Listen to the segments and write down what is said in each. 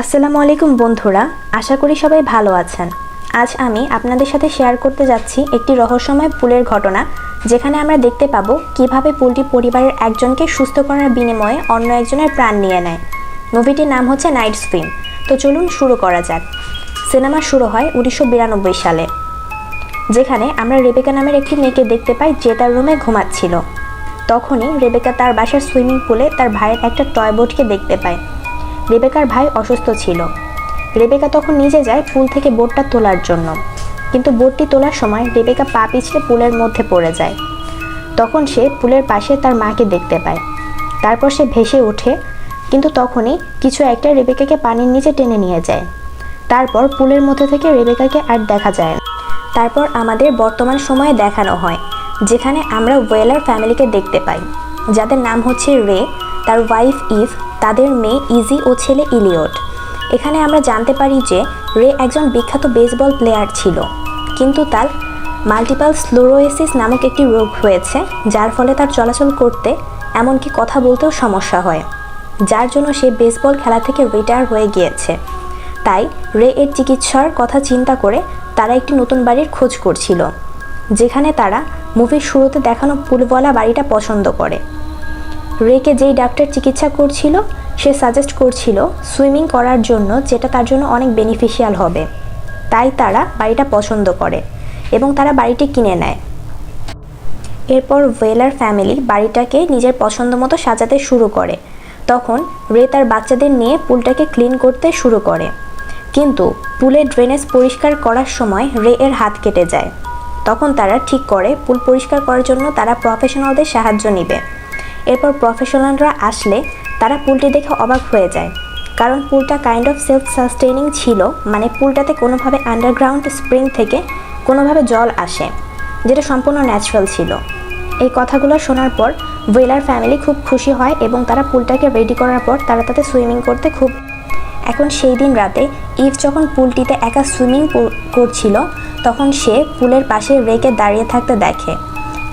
আসসালামু আলাইকুম বন্ধুরা, আশা করি সবাই ভালো আছেন। আজ আমি আপনাদের সাথে শেয়ার করতে যাচ্ছি একটি রহস্যময় পুলের ঘটনা, যেখানে আমরা দেখতে পাবো কীভাবে পুলটি পরিবারের একজনকে সুস্থ করার বিনিময়ে অন্য একজনের প্রাণ নিয়ে নেয়। মুভিটির নাম হচ্ছে নাইট স্পিন তো চলুন শুরু করা যাক। সিনেমা শুরু হয় উনিশশো বিরানব্বই সালে, যেখানে আমরা রেবেকা নামের একটি মেয়েকে দেখতে পাই যে তার রুমে ঘুমাচ্ছিল। তখনই রেবেকা তার বাসার সুইমিং পুলে তার ভাইয়ের একটা টয় বোটকে দেখতে পায়। রেবেকার ভাই অসুস্থ ছিল। রেবেকা তখন নিজে যায় পুল থেকে বোটটা তোলার জন্য। কিন্তু বোটটি তোলার সময় রেবেকা পা পিছলে পুলের মধ্যে পড়ে যায়। তখন সে পুলের পাশে তার মাকে দেখতে পায়। তারপর সে ভেসে ওঠে, কিন্তু তখনই কিছু একটা রেবেকাকে পানির নিচে টেনে নিয়ে যায়। তারপর পুলের মধ্যে থেকে রেবেকাকে আর দেখা যায় না। তারপর আমাদের বর্তমান সময়ে দেখানো হয়, যেখানে আমরা ওয়েলার ফ্যামিলিকে দেখতে পাই। যাদের নাম হচ্ছে রে, তার ওয়াইফ ইভ তাদের মেয়ে ইজি ও ছেলে ইলিয়ট। এখানে আমরা জানতে পারি যে রে একজন বিখ্যাত বেসবল প্লেয়ার ছিল, কিন্তু তার মাল্টিপাল স্লোরোয়েসিস নামক একটি রোগ হয়েছে, যার ফলে তার চলাচল করতে এমনকি কথা বলতেও সমস্যা হয়, যার জন্য সে বেসবল খেলা থেকে রিটায়ার হয়ে গিয়েছে। তাই রে এর চিকিৎসার কথা চিন্তা করে তারা একটি নতুন বাড়ির খোঁজ করছিল, যেখানে তারা মুভির শুরুতে দেখানো পুলওয়ালা বাড়িটা পছন্দ করে। রেকে যেই ডাক্তার চিকিৎসা করছিল, সে সাজেস্ট করছিল সুইমিং করার জন্য যেটা তার জন্য অনেক বেনিফিশিয়াল হবে। তাই তারা বাড়িটা পছন্দ করে এবং তারা বাড়িটি কিনে নেয়। এরপর ওয়েলার ফ্যামিলি বাড়িটাকে নিজের পছন্দ মতো সাজাতে শুরু করে। তখন রে তার বাচ্চাদের নিয়ে পুলটাকে ক্লিন করতে শুরু করে। কিন্তু পুলের ড্রেনেজ পরিষ্কার করার সময় রে এর হাত কেটে যায়। তখন তারা ঠিক করে পুল পরিষ্কার করার জন্য তারা প্রফেশনালদের সাহায্য নেবে। এরপর প্রফেশনালরা আসলে তারা পুলটি দেখে অবাক হয়ে যায়। কারণ পুলটা কাইন্ড অফ সেলফ সাস্টেনিং ছিল মানে পুলটাতে কোনোভাবে আন্ডারগ্রাউন্ড স্প্রিং থেকে কোনোভাবে জল আসে, যেটা সম্পূর্ণ ন্যাচারাল ছিল। এই কথাগুলো শোনার পর ওয়েলার ফ্যামিলি খুব খুশি হয় এবং তারা পুলটাকে রেডি করার পর তারা তাতে সুইমিং করতে খুব এখন সেই দিন রাতে ইভ যখন পুলটিতে একা সুইমিং করছিল, তখন সে পুলের পাশে রেকে দাঁড়িয়ে থাকতে দেখে।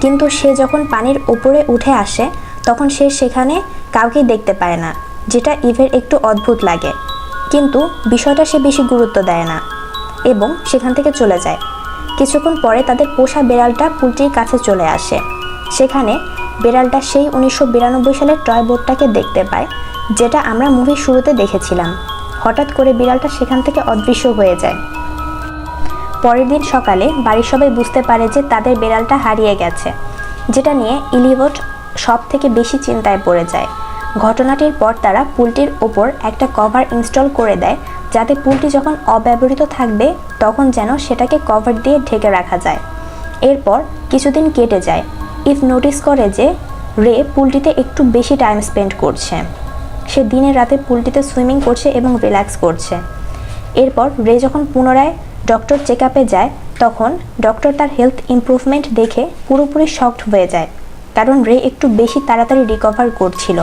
কিন্তু সে যখন পানির উপরে উঠে আসে তখন সে সেখানে কাউকেই দেখতে পায় না, যেটা ইভের একটু অদ্ভুত লাগে। কিন্তু বিষয়টা সে বেশি গুরুত্ব দেয় না এবং সেখান থেকে চলে যায়। কিছুক্ষণ পরে তাদের পোষা বেড়ালটা পুলটির কাছে চলে আসে। সেখানে বেড়ালটা সেই উনিশশো বিরানব্বই সালের টয় বোর্ডটাকে দেখতে পায়, যেটা আমরা মুভির শুরুতে দেখেছিলাম। হঠাৎ করে বিড়ালটা সেখান থেকে অদৃশ্য হয়ে যায়। পরের দিন সকালে বাড়ির সবাই বুঝতে পারে যে তাদের বেড়ালটা হারিয়ে গেছে, যেটা নিয়ে ইলিভট সব থেকে বেশি চিন্তায় পড়ে যায়। ঘটনাটির পর তারা পুলটির ওপর একটা কভার ইনস্টল করে দেয়, যাতে পুলটি যখন অব্যবহৃত থাকবে, তখন যেন সেটাকে কভার দিয়ে ঢেকে রাখা যায়। এরপর কিছুদিন কেটে যায়। ইফ নোটিস করে যে রে পুলটিতে একটু বেশি টাইম স্পেন্ড করছে। সে দিনে রাতে পুলটিতে সুইমিং করছে এবং রিল্যাক্স করছে। এরপর রে যখন পুনরায় ডক্টর চেক যায়, তখন ডক্টর তার হেলথ ইমপ্রুভমেন্ট দেখে পুরোপুরি শকড হয়ে যায়। কারণ রে একটু বেশি তাড়াতাড়ি রিকভার করছিল।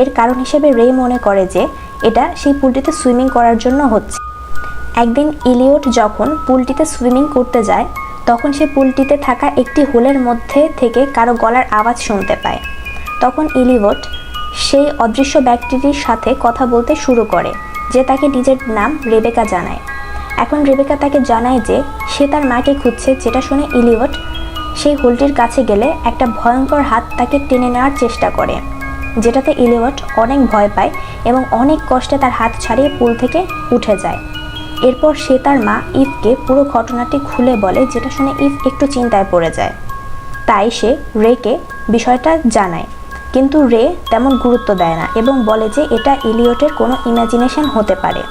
এর কারণ হিসেবে রে মনে করে যে, এটা সেই পুলটিতে সুইমিং করার জন্য হচ্ছে। একদিন ইলিয়ট যখন পুলটিতে সুইমিং করতে যায়, তখন সে পুলটিতে থাকা একটি হোলের মধ্যে থেকে কারও গলার আওয়াজ শুনতে পায়। তখন ইলিওট সেই অদৃশ্য ব্যক্তিটির সাথে কথা বলতে শুরু করে, যে তাকে নিজের নাম রেবেকা জানায়। এখন রেবেকা তাকে জানায় যে, সে তার মাকে খুঁজছে, যেটা শুনে ইলিওট সেই হোলটির কাছে গেলে একটা ভয়ঙ্কর হাত তাকে টেনে নেওয়ার চেষ্টা করে, যেটাতে ইলিওট অনেক ভয় পায় এবং অনেক কষ্টে তার হাত ছাড়িয়ে পুল থেকে উঠে যায়। এরপর সে তার মা ইফকে পুরো ঘটনাটি খুলে বলে, যেটা শুনে ইফ একটু চিন্তায় পড়ে যায়। তাই সে রেকে বিষয়টা জানায়, কিন্তু রে তেমন গুরুত্ব দেয় না এবং বলে যে এটা ইলিয়টের কোনো ইমাজিনেশন হতে পারে।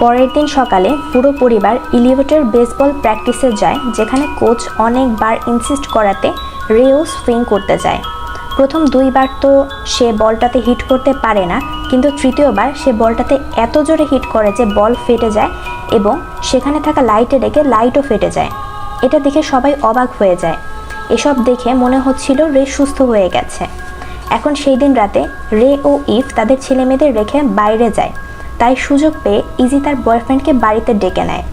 পরের দিন সকালে পুরো পরিবার ইলিয়টের বেসবল প্র্যাকটিসে যায়, যেখানে কোচ অনেকবার ইনসিস্ট করাতে রেও সুইং করতে যায়। প্রথম দুইবার তো সে বলটাতে হিট করতে পারে না, কিন্তু তৃতীয়বার সে বলটাতে এত জোরে হিট করে যে বল ফেটে যায় এবং সেখানে থাকা লাইটে রেখে লাইটও ফেটে যায়। এটা দেখে সবাই অবাক হয়ে যায়। এসব দেখে মনে হচ্ছিল রে সুস্থ হয়ে গেছে। এখন সেই দিন রাতে রে ও ইফ তাদের ছেলে মেয়েদের রেখে বাইরে যায়। তাই সুযোগ পেয়ে ইজি তার বয়ফ্রেন্ডকে বাড়িতে ডেকে নেয়।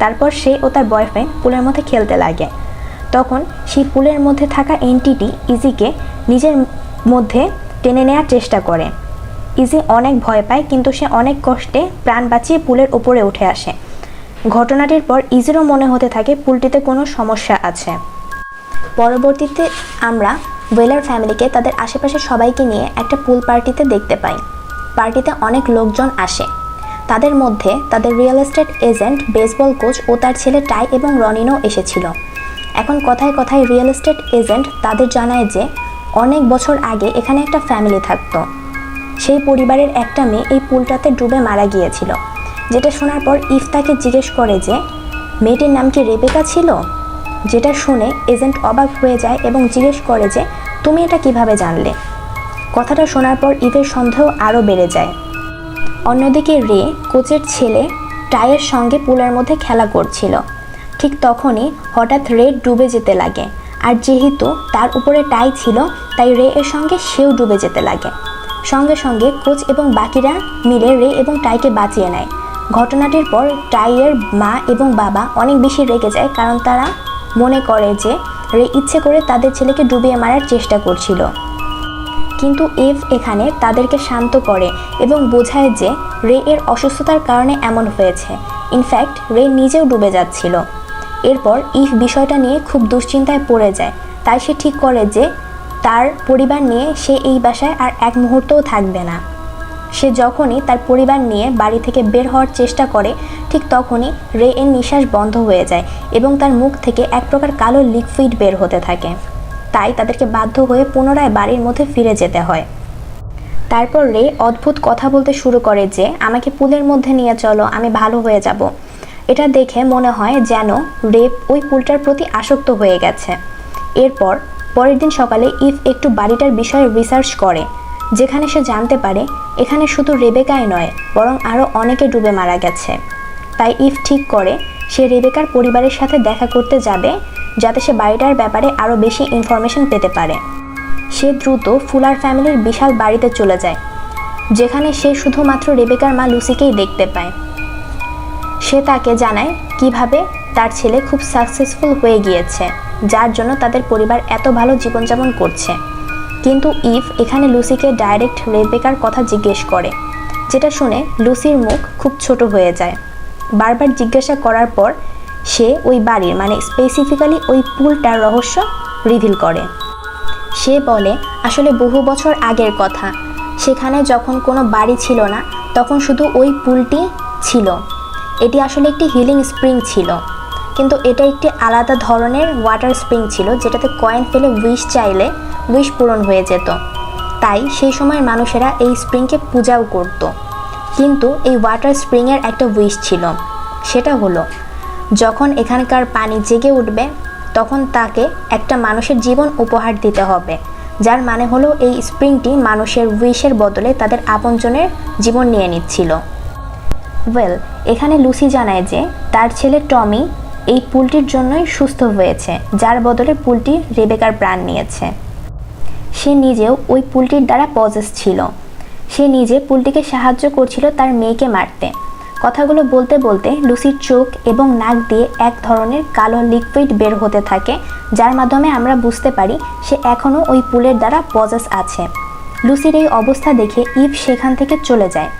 তারপর সে ও তার বয়ফ্রেন্ড পুলের মধ্যে খেলতে লাগে। তখন সেই পুলের মধ্যে থাকা এনটিটি ইজিকে নিজের মধ্যে টেনে নেওয়ার চেষ্টা করে। ইজি অনেক ভয় পায় কিন্তু সে অনেক কষ্টে প্রাণ বাঁচিয়ে পুলের ওপরে উঠে আসে। ঘটনাটির পর ইজিরও মনে হতে থাকে পুলটিতে কোনো সমস্যা আছে। পরবর্তীতে আমরা ওয়েলার ফ্যামিলিকে, তাদের আশেপাশের সবাইকে নিয়ে একটা পুল পার্টিতে দেখতে পাই। পার্টিতে অনেক লোকজন আসে। তাদের মধ্যে তাদের real estate agent baseball coach ও তার ছেলে টাই এবং রনিনও এসেছিল। এখন কথায় কথায় রিয়েল এস্টেট এজেন্ট তাদের জানায় যে, অনেক বছর আগে এখানে একটা ফ্যামিলি থাকতো। সেই পরিবারের একটা মেয়ে এই পুলটাতে ডুবে মারা গিয়েছিল। যেটা শোনার পর ইফ তাকে জিজ্ঞেস করে যে, মেয়েটির নাম কি রেবেকা ছিল? যেটা শুনে এজেন্ট অবাক হয়ে যায় এবং জিজ্ঞেস করে যে, তুমি এটা কীভাবে জানলে? কথাটা শোনার পর ইভের সন্দেহ আরও বেড়ে যায়। অন্যদিকে রে, কোচের ছেলে টায়ের সঙ্গে পুলের মধ্যে খেলা করছিল। ঠিক তখনই হঠাৎ রে ডুবে যেতে লাগে। আর যেহেতু তার উপরে টাই ছিল, তাই রে এর সঙ্গে সেও ডুবে যেতে লাগে। সঙ্গে সঙ্গে কোচ এবং বাকিরা মিলে রে এবং টাইকে বাঁচিয়ে নেয়। ঘটনাটির পর টাইয়ের মা এবং বাবা অনেক বেশি রেগে যায় কারণ তারা মনে করে যে রে ইচ্ছে করে তাদের ছেলেকে ডুবিয়ে মারার চেষ্টা করছিল। কিন্তু এভ এখানে তাদেরকে শান্ত করে এবং বোঝায় যে রে এর অসুস্থতার কারণে এমন হয়েছে। ইনফ্যাক্ট রে নিজেও ডুবে যাচ্ছিল। এরপর ইভ বিষয়টা নিয়ে খুব দুশ্চিন্তায় পড়ে যায়। তাই সে ঠিক করে যে তার পরিবার নিয়ে সে এই বাসায় আর এক মুহূর্তও থাকবে না। সে যখনই তার পরিবার নিয়ে বাড়ি থেকে বের হওয়ার চেষ্টা করে, ঠিক তখনই রে এর নিঃশ্বাস বন্ধ হয়ে যায় এবং তার মুখ থেকে এক প্রকার কালো লিকুইড বের হতে থাকে। তাই তাদেরকে বাধ্য হয়ে পুনরায় বাড়ির মধ্যে ফিরে যেতে হয়। তারপর রে অদ্ভুত কথা বলতে শুরু করে যে, আমাকে পুলের মধ্যে নিয়ে চলো, আমি ভালো হয়ে যাব। এটা দেখে মনে হয় যেন রেপ ওই পুলটার প্রতি আসক্ত হয়ে গেছে। এরপর পরের দিন সকালে ইফ একটু বাড়িটার বিষয়ে রিসার্চ করে, যেখানে সে জানতে পারে এখানে শুধু রেবেকাই নয়, বরং আরও অনেকে ডুবে মারা গেছে। তাই ইফ ঠিক করে, সে রেবেকার পরিবারের সাথে দেখা করতে যাবে যাতে সে বাড়িটার ব্যাপারে আরও বেশি ইনফরমেশন পেতে পারে। সে দ্রুত ফুলার ফ্যামিলির বিশাল বাড়িতে চলে যায়, যেখানে সে শুধুমাত্র রেবেকার মা লুসিকেই দেখতে পায়। সে তাকে জানায় কীভাবে তার ছেলে খুব সাকসেসফুল হয়ে গিয়েছে, যার জন্য তাদের পরিবার এত ভালো জীবনযাপন করছে। কিন্তু ইফ এখানে লুসিকে ডাইরেক্ট রেবেকার কথা জিজ্ঞেস করে, যেটা শুনে লুসির মুখ খুব ছোট হয়ে যায়। বারবার জিজ্ঞাসা করার পর সে ওই বাড়ির মানে স্পেসিফিক্যালি ওই পুলটার রহস্য রিভিল করে। সে বলে, আসলে বহু বছর আগের কথা। সেখানে যখন কোনো বাড়ি ছিল না, তখন শুধু ওই পুলটি ছিল। এটি আসলে একটি হিলিং স্প্রিং ছিল। কিন্তু এটা একটি আলাদা ধরনের ওয়াটার স্প্রিং ছিল, যেটাতে কয়েন ফেলে উইশ চাইলে উইশ পূরণ হয়ে যেত। তাই সেই সময় মানুষেরা এই স্প্রিংকে পূজাও করত। কিন্তু এই ওয়াটার স্প্রিংয়ের একটা উইশ ছিল। সেটা হলো যখন এখানকার পানি জেগে উঠবে, তখন তাকে একটা মানুষের জীবন উপহার দিতে হবে, যার মানে হলো এই স্প্রিংটি মানুষের উইশের বদলে তাদের আপনজনের জীবন নিয়ে নিচ্ছিল। ওয়েল, এখানে লুসি জানায় যে, তার ছেলে টমি এই পুলটির জন্যই সুস্থ হয়েছে, যার বদলে পুলটি রেবেকার প্রাণ নিয়েছে। সে নিজেও ওই পুলটির দ্বারা পজেস ছিল। সে নিজে পুলটিকে সাহায্য করছিল তার মেয়েকে মারতে। কথাগুলো বলতে বলতে লুসির চোখ এবং নাক দিয়ে এক ধরনের কালো লিকুইড বের হতে থাকে, যার মাধ্যমে আমরা বুঝতে পারি সে এখনও ওই পুলের দ্বারা পজেস আছে। লুসির এই অবস্থা দেখে ইভ সেখান থেকে চলে যায়।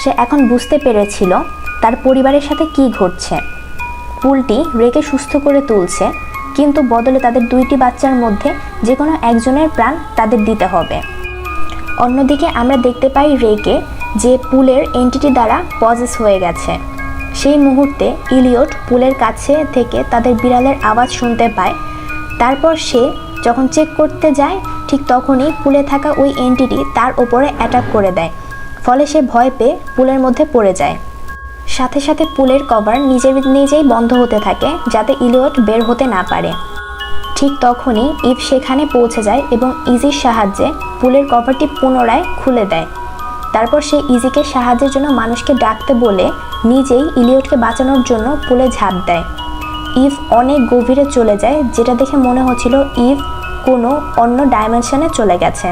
সে এখন বুঝতে পেরেছিল তার পরিবারের সাথে কি ঘটছে। পুলটি রেকে সুস্থ করে তুলছে, কিন্তু বদলে তাদের দুইটি বাচ্চার মধ্যে যে কোনো একজনের প্রাণ তাদের দিতে হবে। অন্যদিকে আমরা দেখতে পাই রেকে যে পুলের এন্টিটি দ্বারা পজেস হয়ে গেছে। সেই মুহূর্তে ইলিয়ট পুলের কাছে থেকে তাদের বিড়ালের আওয়াজ শুনতে পায়। তারপর সে যখন চেক করতে যায়, ঠিক তখনই পুলে থাকা ওই এন্টিটি তার ওপরে অ্যাটাক করে দেয়। ফলে সে ভয় পেয়ে পুলের মধ্যে পড়ে যায়। সাথে সাথে পুলের কভার নিজে নিজেই বন্ধ হতে থাকে, যাতে ইলিয়ট বের হতে না পারে। ঠিক তখনই ইভ সেখানে পৌঁছে যায় এবং ইজির সাহায্যে পুলের কভারটি পুনরায় খুলে দেয়। তারপর সে ইজিকে সাহায্যের জন্য মানুষকে ডাকতে বলে নিজেই ইলিয়টকে বাঁচানোর জন্য পুলে ঝাঁপ দেয়। ইভ অনেক গভীরে চলে যায়, যেটা দেখে মনে হচ্ছিল ইভ কোনো অন্য ডাইমেনশনে চলে গেছে।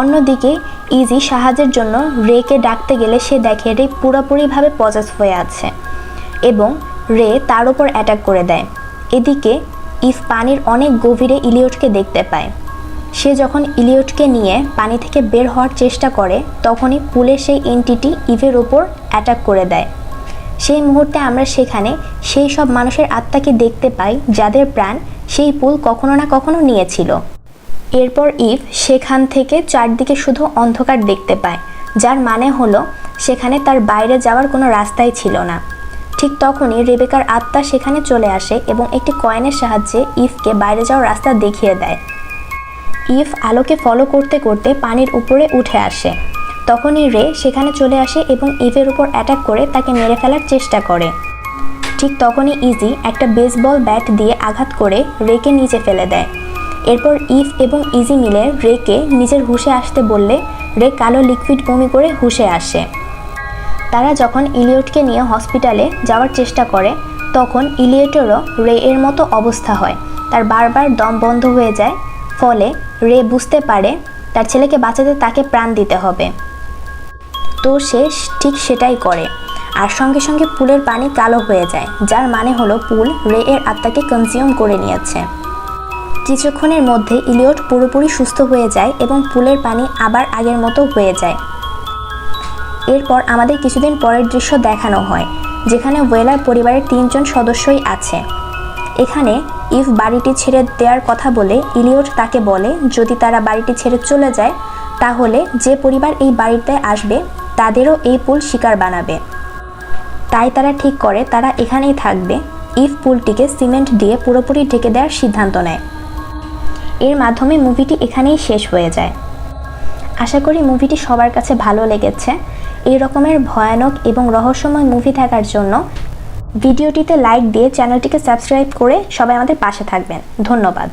অন্যদিকে ইজি সাহায্যের জন্য রেকে ডাকতে গেলে সে দেখে রে পুরোপুরিভাবে পজেস হয়ে আছে এবং রে তার উপর অ্যাটাক করে দেয়। এদিকে ইফ পানির অনেক গভীরে ইলিয়টকে দেখতে পায়। সে যখন ইলিয়টকে নিয়ে পানি থেকে বের হওয়ার চেষ্টা করে, তখনই পুলের সেই এন্টিটি ইভের ওপর অ্যাটাক করে দেয়। সেই মুহূর্তে আমরা সেখানে সেই সব মানুষের আত্মাকে দেখতে পাই, যাদের প্রাণ সেই পুল কখনো না কখনো নিয়েছিল। এরপর ইভ সেখান থেকে চারদিকে শুধু অন্ধকার দেখতে পায়, যার মানে হলো সেখানে তার বাইরে যাওয়ার কোনো রাস্তাই ছিল না। ঠিক তখনই রেবেকার আত্মা সেখানে চলে আসে এবং একটি কয়েনের সাহায্যে ইফকে বাইরে যাওয়ার রাস্তা দেখিয়ে দেয়। ইভ আলোকে ফলো করতে করতে পানির উপরে উঠে আসে। তখনই রে সেখানে চলে আসে এবং ইভের উপর অ্যাটাক করে তাকে মেরে ফেলার চেষ্টা করে। ঠিক তখনই ইজি একটা বেসবল ব্যাট দিয়ে আঘাত করে রেকে নিচে ফেলে দেয়। এরপর ইফ এবং ইজি মিলে রেকে নিজের হুশে আসতে বললে রে কালো লিকুইড বমি করে হুশে আসে। তারা যখন ইলিয়টকে নিয়ে হসপিটালে যাওয়ার চেষ্টা করে, তখন ইলিয়টেরও রে এর মতো অবস্থা হয়। তার বারবার দম বন্ধ হয়ে যায় ফলে রে বুঝতে পারে তার ছেলেকে বাঁচাতে তাকে প্রাণ দিতে হবে। তো সে ঠিক সেটাই করে। আর সঙ্গে সঙ্গে পুলের পানি কালো হয়ে যায়, যার মানে হলো পুল রে এর আত্মাকে কনজিউম করে নিয়েছে। কিছুক্ষণের মধ্যে ইলিয়ট পুরোপুরি সুস্থ হয়ে যায় এবং পুলের পানি আবার আগের মতো হয়ে যায়। এরপর আমাদের কিছুদিন পরের দৃশ্য দেখানো হয়, যেখানে ওয়েলার পরিবারের তিনজন সদস্যই আছে। এখানে ইফ বাড়িটি ছেড়ে দেওয়ার কথা বলে ইলিয়ট তাকে বলে, যদি তারা বাড়িটি ছেড়ে চলে যায়, তাহলে যে পরিবার এই বাড়িতে আসবে, তাদেরও এই পুল শিকার বানাবে। তাই তারা ঠিক করে, তারা এখানেই থাকবে। ইফ পুলটিকে সিমেন্ট দিয়ে পুরোপুরি ঢেকে দেওয়ার সিদ্ধান্ত নেয়। এর মাধ্যমে মুভিটি এখানেই শেষ হয়ে যায়। আশা করি মুভিটি সবার কাছে ভালো লেগেছে। এই রকমের ভয়ানক এবং রহস্যময় মুভি থাকার জন্য ভিডিওটিতে লাইক দিয়ে চ্যানেলটিকে সাবস্ক্রাইব করে সবাই আমাদের পাশে থাকবেন। ধন্যবাদ।